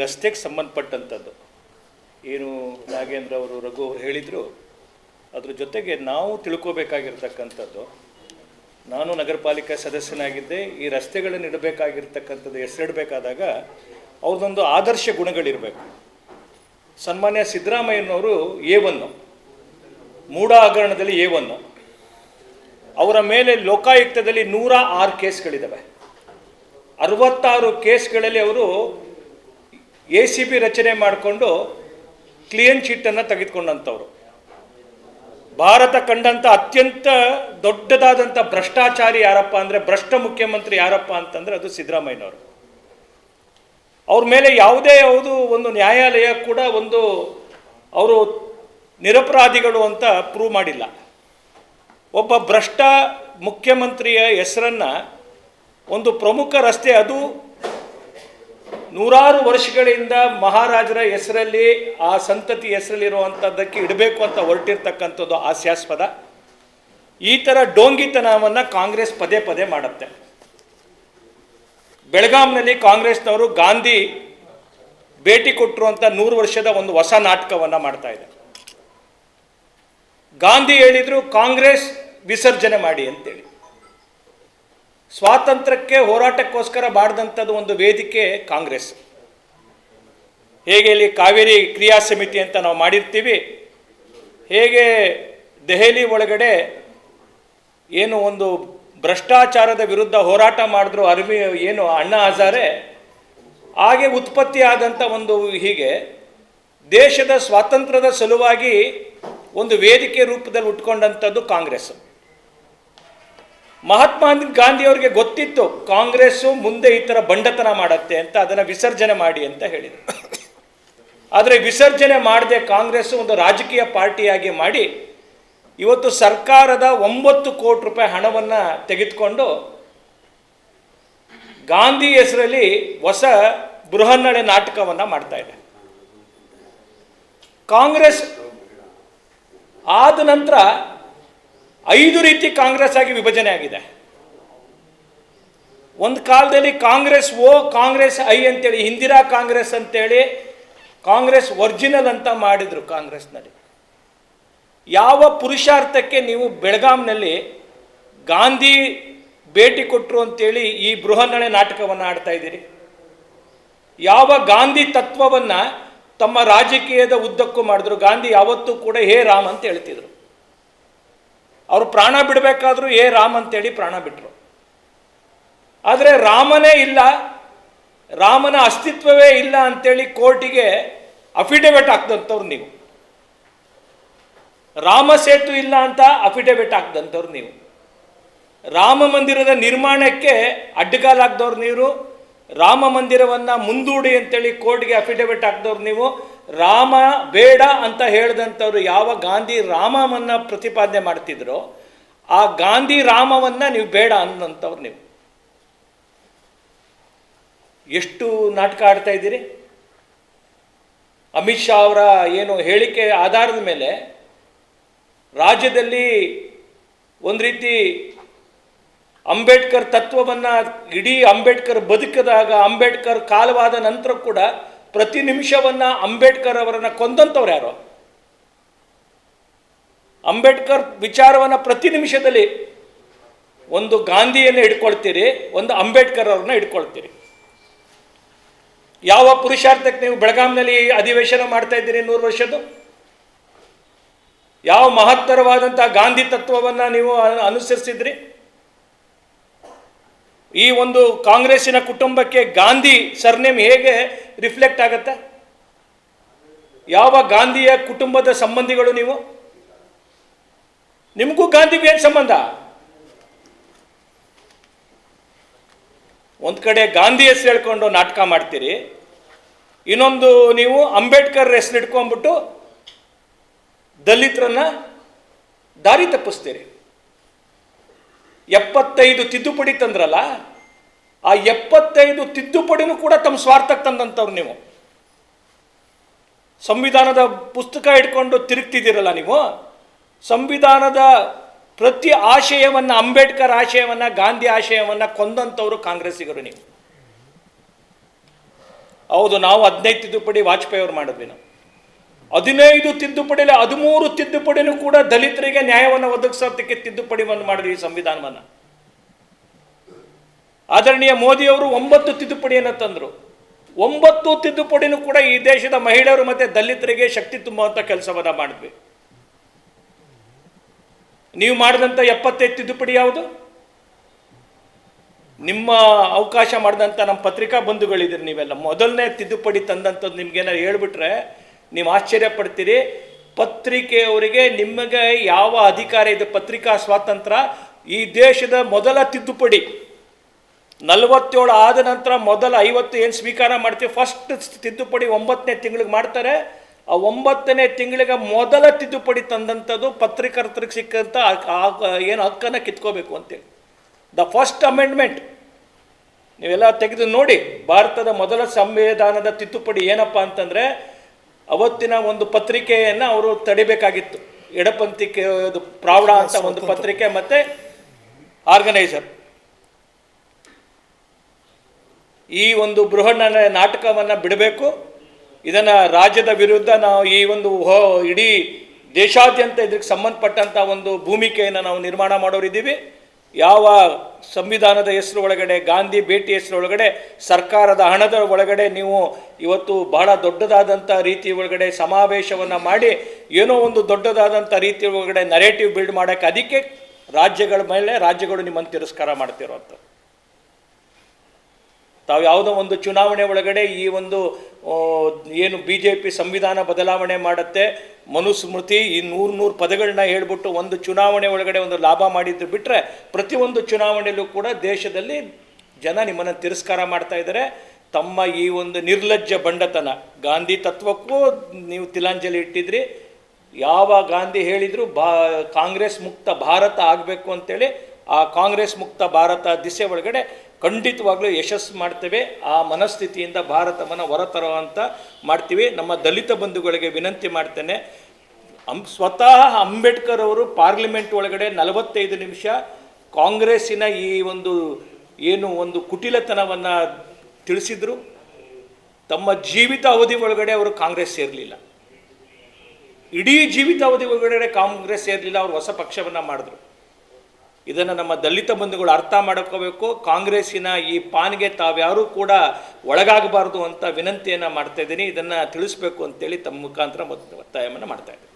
ರಸ್ತೆಗೆ ಸಂಬಂಧಪಟ್ಟಂಥದ್ದು. ಏನು ನಾಗೇಂದ್ರ ಅವರು, ರಘು ಅವರು ಹೇಳಿದರು, ಅದ್ರ ಜೊತೆಗೆ ನಾವು ತಿಳ್ಕೋಬೇಕಾಗಿರ್ತಕ್ಕಂಥದ್ದು. ನಾನು ನಗರ ಪಾಲಿಕೆ ಸದಸ್ಯನಾಗಿದ್ದೆ, ಈ ರಸ್ತೆಗಳನ್ನು ಇಡಬೇಕಾಗಿರ್ತಕ್ಕಂಥದ್ದು ಹೆಸರಿಡಬೇಕಾದಾಗ ಅವ್ರದ್ದೊಂದು ಆದರ್ಶ ಗುಣಗಳಿರಬೇಕು. ಸನ್ಮಾನ್ಯ ಸಿದ್ದರಾಮಯ್ಯನವರು ಎ ಒನ್ನು ಮೂಡ ಹಗರಣದಲ್ಲಿ ಎ ಒನ್ನು ಅವರ ಮೇಲೆ ಲೋಕಾಯುಕ್ತದಲ್ಲಿ ನೂರ ಆರು ಕೇಸ್ಗಳಿದ್ದಾವೆ. ಅರವತ್ತಾರು ಕೇಸ್ಗಳಲ್ಲಿ ಅವರು ಎ ಸಿ ಬಿ ರಚನೆ ಮಾಡಿಕೊಂಡು ಕ್ಲಿಯನ್ ಚೀಟನ್ನು ತೆಗೆದುಕೊಂಡಂಥವ್ರು. ಭಾರತ ಕಂಡಂಥ ಅತ್ಯಂತ ದೊಡ್ಡದಾದಂಥ ಭ್ರಷ್ಟಾಚಾರಿ ಯಾರಪ್ಪ ಅಂದರೆ, ಭ್ರಷ್ಟ ಮುಖ್ಯಮಂತ್ರಿ ಯಾರಪ್ಪ ಅಂತಂದರೆ ಅದು ಸಿದ್ದರಾಮಯ್ಯನವರು. ಅವ್ರ ಮೇಲೆ ಯಾವುದೇ ಯಾವುದು ಒಂದು ನ್ಯಾಯಾಲಯ ಕೂಡ ಒಂದು ಅವರು ನಿರಪರಾಧಿಗಳು ಅಂತ ಪ್ರೂವ್ ಮಾಡಿಲ್ಲ. ಒಬ್ಬ ಭ್ರಷ್ಟ ಮುಖ್ಯಮಂತ್ರಿಯ ಹೆಸರನ್ನು ಒಂದು ಪ್ರಮುಖ ರಸ್ತೆ ಅದು ನೂರಾರು ವರ್ಷಗಳಿಂದ ಮಹಾರಾಜರ ಹೆಸರಲ್ಲಿ, ಆ ಸಂತತಿ ಹೆಸರಲ್ಲಿರುವಂಥದ್ದಕ್ಕೆ ಇಡಬೇಕು ಅಂತ ಹೊರಟಿರ್ತಕ್ಕಂಥದ್ದು ಹಾಸ್ಯಾಸ್ಪದ. ಈ ಥರ ಡೋಂಗಿತನವನ್ನು ಕಾಂಗ್ರೆಸ್ ಪದೇ ಪದೇ ಮಾಡುತ್ತೆ. ಬೆಳಗಾಂನಲ್ಲಿ ಕಾಂಗ್ರೆಸ್ನವರು ಗಾಂಧಿ ಭೇಟಿ ಕೊಟ್ಟರು ಅಂತ ನೂರು ವರ್ಷದ ಒಂದು ಹೊಸ ನಾಟಕವನ್ನು ಮಾಡ್ತಾ ಇದೆ. ಗಾಂಧಿ ಹೇಳಿದರು, ಕಾಂಗ್ರೆಸ್ ವಿಸರ್ಜನೆ ಮಾಡಿ ಅಂತೇಳಿ. ಸ್ವಾತಂತ್ರ್ಯಕ್ಕೆ ಹೋರಾಟಕ್ಕೋಸ್ಕರ ಮಾಡಿದಂಥದ್ದು ಒಂದು ವೇದಿಕೆ ಕಾಂಗ್ರೆಸ್. ಹೇಗೆ ಇಲ್ಲಿ ಕಾವೇರಿ ಕ್ರಿಯಾ ಸಮಿತಿ ಅಂತ ನಾವು ಮಾಡಿರ್ತೀವಿ, ಹೇಗೆ ದೆಹಲಿ ಒಳಗಡೆ ಏನು ಒಂದು ಭ್ರಷ್ಟಾಚಾರದ ವಿರುದ್ಧ ಹೋರಾಟ ಮಾಡಿದ್ರು ಅರ್ಮಿ ಏನು ಅಣ್ಣಾ ಹಜಾರೆ, ಹಾಗೆ ಉತ್ಪತ್ತಿ ಆದಂಥ ಒಂದು ಹೀಗೆ ದೇಶದ ಸ್ವಾತಂತ್ರ್ಯದ ಸಲುವಾಗಿ ಒಂದು ವೇದಿಕೆ ರೂಪದಲ್ಲಿ ಉಟ್ಕೊಂಡಂಥದ್ದು ಕಾಂಗ್ರೆಸ್. ಮಹಾತ್ಮ ಗಾಂಧಿಯವರಿಗೆ ಗೊತ್ತಿತ್ತು, ಕಾಂಗ್ರೆಸ್ಸು ಮುಂದೆ ಈ ಥರ ಬಂಡತನ ಮಾಡುತ್ತೆ ಅಂತ ಅದನ್ನು ವಿಸರ್ಜನೆ ಮಾಡಿ ಅಂತ ಹೇಳಿದರು. ಆದರೆ ವಿಸರ್ಜನೆ ಮಾಡದೆ ಕಾಂಗ್ರೆಸ್ ಒಂದು ರಾಜಕೀಯ ಪಾರ್ಟಿಯಾಗಿ ಮಾಡಿ, ಇವತ್ತು ಸರ್ಕಾರದ ಒಂಬತ್ತು ಕೋಟಿ ರೂಪಾಯಿ ಹಣವನ್ನು ತೆಗೆದುಕೊಂಡು ಗಾಂಧಿ ಹೆಸರಲ್ಲಿ ಹೊಸ ಬೃಹನ್ನಡೆ ನಾಟಕವನ್ನು ಮಾಡ್ತಾ ಇದೆ. ಕಾಂಗ್ರೆಸ್ ಆದ ನಂತರ ಐದು ರೀತಿ ಕಾಂಗ್ರೆಸ್ ಆಗಿ ವಿಭಜನೆ ಆಗಿದೆ. ಒಂದು ಕಾಲದಲ್ಲಿ ಕಾಂಗ್ರೆಸ್ ಓ, ಕಾಂಗ್ರೆಸ್ ಐ ಅಂತೇಳಿ, ಇಂದಿರಾ ಕಾಂಗ್ರೆಸ್ ಅಂತೇಳಿ ಕಾಂಗ್ರೆಸ್ ಒರಿಜಿನಲ್ ಅಂತ ಮಾಡಿದರು ಕಾಂಗ್ರೆಸ್ನಲ್ಲಿ. ಯಾವ ಪುರುಷಾರ್ಥಕ್ಕೆ ನೀವು ಬೆಳಗಾಂನಲ್ಲಿ ಗಾಂಧಿ ಭೇಟಿ ಕೊಟ್ಟರು ಅಂತೇಳಿ ಈ ಬೃಹನ್ನಳೆ ನಾಟಕವನ್ನು ಆಡ್ತಾ ಇದ್ದೀರಿ? ಯಾವ ಗಾಂಧಿ ತತ್ವವನ್ನು ತಮ್ಮ ರಾಜಕೀಯದ ಉದ್ದಕ್ಕೂ ಮಾಡಿದ್ರು? ಗಾಂಧಿ ಯಾವತ್ತೂ ಕೂಡ ಹೇ ರಾಮ್ ಅಂತ ಹೇಳ್ತಿದ್ರು. ಅವರು ಪ್ರಾಣ ಬಿಡಬೇಕಾದ್ರೂ ಏ ರಾಮ್ ಅಂತೇಳಿ ಪ್ರಾಣ ಬಿಟ್ಟರು ಆದರೆ ರಾಮನೇ ಇಲ್ಲ, ರಾಮನ ಅಸ್ತಿತ್ವವೇ ಇಲ್ಲ ಅಂತೇಳಿ ಕೋರ್ಟಿಗೆ ಅಫಿಡವಿಟ್ ಹಾಕ್ದಂಥವ್ರು ನೀವು. ರಾಮ ಸೇತು ಇಲ್ಲ ಅಂತ ಅಫಿಡವಿಟ್ ಹಾಕ್ದಂಥವ್ರು ನೀವು. ರಾಮ ಮಂದಿರದ ನಿರ್ಮಾಣಕ್ಕೆ ಅಡ್ಡಗಾಲಾಗ್ದವ್ರು ನೀವು. ರಾಮ ಮಂದಿರವನ್ನು ಮುಂದೂಡಿ ಅಂತೇಳಿ ಕೋರ್ಟ್ಗೆ ಅಫಿಡವಿಟ್ ಹಾಕ್ದವ್ರು ನೀವು. ರಾಮ ಬೇಡ ಅಂತ ಹೇಳಿದಂಥವ್ರು ಯಾವ ಗಾಂಧಿ ರಾಮವನ್ನು ಪ್ರತಿಪಾದನೆ ಮಾಡ್ತಿದ್ರೋ, ಆ ಗಾಂಧಿ ರಾಮವನ್ನು ನೀವು ಬೇಡ ಅನ್ನೋಂಥವ್ರು ನೀವು. ಎಷ್ಟು ನಾಟಕ ಆಡ್ತಾ ಇದ್ದೀರಿ? ಅಮಿತ್ ಶಾ ಅವರ ಏನು ಹೇಳಿಕೆ ಆಧಾರದ ಮೇಲೆ ರಾಜ್ಯದಲ್ಲಿ ಒಂದು ರೀತಿ ಅಂಬೇಡ್ಕರ್ ತತ್ವವನ್ನು ಇಡೀ ಅಂಬೇಡ್ಕರ್ ಬದುಕಿದಾಗ ಅಂಬೇಡ್ಕರ್ ಕಾಲವಾದ ನಂತರ ಕೂಡ ಪ್ರತಿ ನಿಮಿಷವನ್ನು ಅಂಬೇಡ್ಕರ್ ಅವರನ್ನು ಕೊಂದಂಥವ್ರು ಯಾರು? ಅಂಬೇಡ್ಕರ್ ವಿಚಾರವನ್ನು ಪ್ರತಿ ನಿಮಿಷದಲ್ಲಿ ಒಂದು ಗಾಂಧಿಯನ್ನು ಇಟ್ಕೊಳ್ತೀರಿ ಒಂದು ಅಂಬೇಡ್ಕರ್ ಅವ್ರನ್ನ ಇಟ್ಕೊಳ್ತೀರಿ ಯಾವ ಪುರುಷಾರ್ಥಕ್ಕೆ ನೀವು ಬೆಳಗಾಂನಲ್ಲಿ ಅಧಿವೇಶನ ಮಾಡ್ತಾ ಇದ್ದೀರಿ ನೂರು ವರ್ಷದ್ದು? ಯಾವ ಮಹತ್ತರವಾದಂಥ ಗಾಂಧಿ ತತ್ವವನ್ನು ನೀವು ಅನುಸರಿಸಿದ್ರಿ? ಈ ಒಂದು ಕಾಂಗ್ರೆಸ್ಸಿನ ಕುಟುಂಬಕ್ಕೆ ಗಾಂಧಿ ಸರ್ನೇಮ್ ಹೇಗೆ ರಿಫ್ಲೆಕ್ಟ್ ಆಗತ್ತೆ? ಯಾವ ಗಾಂಧಿಯ ಕುಟುಂಬದ ಸಂಬಂಧಿಗಳು ನೀವು? ನಿಮಗೂ ಗಾಂಧಿಗೂ ಏನು ಸಂಬಂಧ? ಒಂದು ಕಡೆ ಗಾಂಧಿ ಹೆಸರು ಹೇಳ್ಕೊಂಡು ನಾಟಕ ಮಾಡ್ತೀರಿ, ಇನ್ನೊಂದು ನೀವು ಅಂಬೇಡ್ಕರ್ ಹೆಸರು ಇಟ್ಕೊಂಡ್ಬಿಟ್ಟು ದಲಿತರನ್ನ ದಾರಿ ತಪ್ಪಿಸ್ತೀರಿ. ಎಪ್ಪತ್ತೈದು ತಿದ್ದುಪಡಿ ತಂದ್ರಲ್ಲ ಆ ಎಪ್ಪತ್ತೈದು ತಿದ್ದುಪಡಿನೂ ಕೂಡ ತಮ್ಮ ಸ್ವಾರ್ಥಕ್ಕೆ ತಂದಂಥವ್ರು ನೀವು. ಸಂವಿಧಾನದ ಪುಸ್ತಕ ಇಟ್ಕೊಂಡು ತಿರುಗ್ತಿದ್ದೀರಲ್ಲ ನೀವು? ಸಂವಿಧಾನದ ಪ್ರತಿ ಆಶಯವನ್ನು, ಅಂಬೇಡ್ಕರ್ ಆಶಯವನ್ನು, ಗಾಂಧಿ ಆಶಯವನ್ನು ಕೊಂದಂಥವ್ರು ಕಾಂಗ್ರೆಸ್ಸಿಗರು ನೀವು. ಹೌದು, ನಾವು ಹದಿನೈದು ತಿದ್ದುಪಡಿ ವಾಜಪೇಯಿ ಅವರು ಮಾಡಿದ್ವಿ ನಾವು. ಹದಿನೈದು ತಿದ್ದುಪಡಿಯಲ್ಲಿ ಹದಿಮೂರು ತಿದ್ದುಪಡಿನೂ ಕೂಡ ದಲಿತರಿಗೆ ನ್ಯಾಯವನ್ನು ಒದಗಿಸೋದಕ್ಕೆ ತಿದ್ದುಪಡಿವನ್ನು ಮಾಡಿದ್ವಿ ಈ ಸಂವಿಧಾನವನ್ನು. ಆದರಣೀಯ ಮೋದಿಯವರು ಒಂಬತ್ತು ತಿದ್ದುಪಡಿಯನ್ನು ತಂದರು. ಒಂಬತ್ತು ತಿದ್ದುಪಡಿನೂ ಕೂಡ ಈ ದೇಶದ ಮಹಿಳೆಯರು ಮತ್ತು ದಲಿತರಿಗೆ ಶಕ್ತಿ ತುಂಬುವಂಥ ಕೆಲಸವನ್ನು ಮಾಡಿದ್ವಿ. ನೀವು ಮಾಡಿದಂಥ ಎಪ್ಪತ್ತೈದು ತಿದ್ದುಪಡಿ ಯಾವುದು? ನಿಮ್ಮ ಅವಕಾಶ ಮಾಡಿದಂಥ ನಮ್ಮ ಪತ್ರಿಕಾ ಬಂಧುಗಳಿದ್ದೀರಿ ನೀವೆಲ್ಲ. ಮೊದಲನೇ ತಿದ್ದುಪಡಿ ತಂದಂಥದ್ದು ನಿಮ್ಗೇನಾರು ಹೇಳ್ಬಿಟ್ರೆ ನೀವು ಆಶ್ಚರ್ಯ ಪಡ್ತೀರಿ. ಪತ್ರಿಕೆಯವರಿಗೆ ನಿಮಗೆ ಯಾವ ಅಧಿಕಾರ ಇದೆ? ಪತ್ರಿಕಾ ಸ್ವಾತಂತ್ರ್ಯ ಈ ದೇಶದ ಮೊದಲ ತಿದ್ದುಪಡಿ. ನಲವತ್ತೇಳು ಆದ ನಂತರ ಮೊದಲ ಐವತ್ತು ಏನು ಸ್ವೀಕಾರ ಮಾಡ್ತೀವಿ? ಫಸ್ಟ್ ತಿದ್ದುಪಡಿ ಒಂಬತ್ತನೇ ತಿಂಗಳಿಗೆ ಮಾಡ್ತಾರೆ. ಆ ಒಂಬತ್ತನೇ ತಿಂಗಳಿಗೆ ಮೊದಲ ತಿದ್ದುಪಡಿ ತಂದಂಥದ್ದು ಪತ್ರಿಕರ್ತರಿಗೆ ಸಿಕ್ಕಂಥ ಏನು ಹಕ್ಕನ್ನು ಕಿತ್ಕೋಬೇಕು ಅಂತೇಳಿ. ದ ಫಸ್ಟ್ ಅಮೆಂಡ್ಮೆಂಟ್ ನೀವೆಲ್ಲ ತೆಗೆದು ನೋಡಿ ಭಾರತದ ಮೊದಲ ಸಂವಿಧಾನದ ತಿದ್ದುಪಡಿ ಏನಪ್ಪ ಅಂತಂದರೆ ಅವತ್ತಿನ ಒಂದು ಪತ್ರಿಕೆಯನ್ನು ಅವರು ತಡಿಬೇಕಾಗಿತ್ತು. ಎಡಪಂಥಿಕೆ ಪ್ರೌಢ ಅಂತ ಒಂದು ಪತ್ರಿಕೆ ಮತ್ತು ಆರ್ಗನೈಸರ್ ಈ ಒಂದು ಬೃಹಣ್ಣ ನಾಟಕವನ್ನು ಬಿಡಬೇಕು. ಇದನ್ನು ರಾಜ್ಯದ ವಿರುದ್ಧ ನಾವು ಈ ಒಂದು ಹೋ, ಇಡೀ ದೇಶಾದ್ಯಂತ ಇದಕ್ಕೆ ಸಂಬಂಧಪಟ್ಟಂಥ ಒಂದು ಭೂಮಿಕೆಯನ್ನು ನಾವು ನಿರ್ಮಾಣ ಮಾಡೋರಿದ್ದೀವಿ ಯಾವ ಸಂವಿಧಾನದ ಹೆಸರು ಒಳಗಡೆ, ಗಾಂಧಿ ಭೇಟಿ ಹೆಸರು ಒಳಗಡೆ, ಸರ್ಕಾರದ ಹಣದ ಒಳಗಡೆ ನೀವು ಇವತ್ತು ಬಹಳ ದೊಡ್ಡದಾದಂಥ ರೀತಿ ಒಳಗಡೆ ಸಮಾವೇಶವನ್ನು ಮಾಡಿ, ಏನೋ ಒಂದು ದೊಡ್ಡದಾದಂಥ ರೀತಿ ಒಳಗಡೆ ನರೇಟಿವ್ ಬಿಲ್ಡ್ ಮಾಡೋಕ್ಕೆ, ಅದಕ್ಕೆ ರಾಜ್ಯಗಳ ಮೇಲೆ ರಾಜ್ಯಗಳು ನಿಮ್ಮನ್ನು ತಿರಸ್ಕಾರ ಮಾಡ್ತಿರೋ ಅಂತ ತಾವು ಯಾವುದೋ ಒಂದು ಚುನಾವಣೆ ಒಳಗಡೆ ಈ ಒಂದು ಏನು ಬಿ ಜೆ ಪಿ ಸಂವಿಧಾನ ಬದಲಾವಣೆ ಮಾಡುತ್ತೆ, ಮನುಸ್ಮೃತಿ ಈ ನೂರು ನೂರು ಪದಗಳನ್ನ ಹೇಳ್ಬಿಟ್ಟು ಒಂದು ಚುನಾವಣೆ ಒಳಗಡೆ ಒಂದು ಲಾಭ ಮಾಡಿದ್ದು ಬಿಟ್ಟರೆ ಪ್ರತಿಯೊಂದು ಚುನಾವಣೆಯಲ್ಲೂ ಕೂಡ ದೇಶದಲ್ಲಿ ಜನ ನಿಮ್ಮನ್ನು ತಿರಸ್ಕಾರ ಮಾಡ್ತಾ ಇದ್ದಾರೆ. ತಮ್ಮ ಈ ಒಂದು ನಿರ್ಲಜ್ಜ ಬಂಡತನ, ಗಾಂಧಿ ತತ್ವಕ್ಕೂ ನೀವು ತಿಲಾಂಜಲಿ ಇಟ್ಟಿದ್ರಿ. ಯಾವ ಗಾಂಧಿ ಹೇಳಿದ್ರು ಬಾ, ಕಾಂಗ್ರೆಸ್ ಮುಕ್ತ ಭಾರತ ಆಗಬೇಕು ಅಂತೇಳಿ ಆ ಕಾಂಗ್ರೆಸ್ ಮುಕ್ತ ಭಾರತ ದಿಸೆ ಒಳಗಡೆ ಖಂಡಿತವಾಗ್ಲೂ ಯಶಸ್ಸು ಮಾಡ್ತೇವೆ. ಆ ಮನಸ್ಥಿತಿಯಿಂದ ಭಾರತವನ್ನು ಅಂತ ಮಾಡ್ತೀವಿ. ನಮ್ಮ ದಲಿತ ಬಂಧುಗಳಿಗೆ ವಿನಂತಿ ಮಾಡ್ತೇನೆ. ಅಂ, ಸ್ವತಃ ಅಂಬೇಡ್ಕರ್ ಅವರು ಪಾರ್ಲಿಮೆಂಟ್ ಒಳಗಡೆ ನಲವತ್ತೈದು ನಿಮಿಷ ಕಾಂಗ್ರೆಸ್ಸಿನ ಈ ಒಂದು ಏನು ಒಂದು ಕುಟಿಲತನವನ್ನು ತಿಳಿಸಿದರು. ತಮ್ಮ ಜೀವಿತ ಅವಧಿ ಒಳಗಡೆ ಅವರು ಕಾಂಗ್ರೆಸ್ ಸೇರಲಿಲ್ಲ. ಇಡೀ ಜೀವಿತಾವಧಿ ಒಳಗಡೆ ಕಾಂಗ್ರೆಸ್ ಸೇರಲಿಲ್ಲ. ಅವರು ಹೊಸ ಪಕ್ಷವನ್ನು ಮಾಡಿದ್ರು. ಇದನ್ನು ನಮ್ಮ ದಲಿತ ಬಂಧುಗಳು ಅರ್ಥ ಮಾಡ್ಕೋಬೇಕು. ಕಾಂಗ್ರೆಸ್ಸಿನ ಈ ಪಾನ್ಗೆ ತಾವ್ಯಾರೂ ಕೂಡ ಒಳಗಾಗಬಾರ್ದು ಅಂತ ವಿನಂತಿಯನ್ನು ಮಾಡ್ತಾ ಇದ್ದೀನಿ. ಇದನ್ನು ತಿಳಿಸ್ಬೇಕು ಅಂತೇಳಿ ತಮ್ಮ ಮುಖಾಂತರ ಮತ್ತು ಒತ್ತಾಯವನ್ನು ಮಾಡ್ತಾ ಇದ್ದೀನಿ.